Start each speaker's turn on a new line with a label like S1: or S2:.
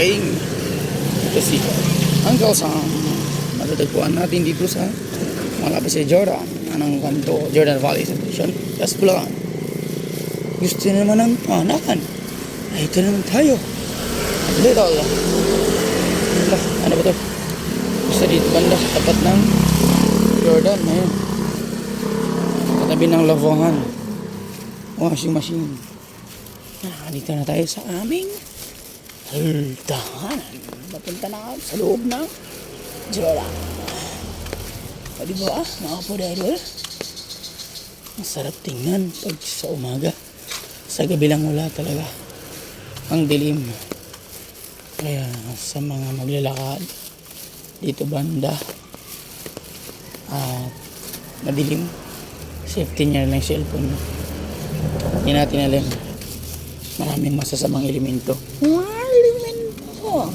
S1: King. Kasi Uncle Sam, matatagpuan natin dito sa malapit sa Jordan, anong kanto, Jordan Valley Subdivision, Las Bulacan. Gusto na naman ng panakan. Ay, ito naman tayo. Little. Ano, ano ba to? Basta dito banda, tapat ng Jordan, ayun. Katabi ng lavahan. Washing machine. Ah, dito na tayo sa aming Haldahan. Papunta na sa loob ng Jordan. O di ba, mga? Ang sarap tingnan pag sa umaga. Sa gabi lang wala talaga. Ang dilim. Kaya sa mga maglalakad dito banda at madilim safety niya lang cellphone. Hindi natin alam maraming masasamang elemento. Mga elemento.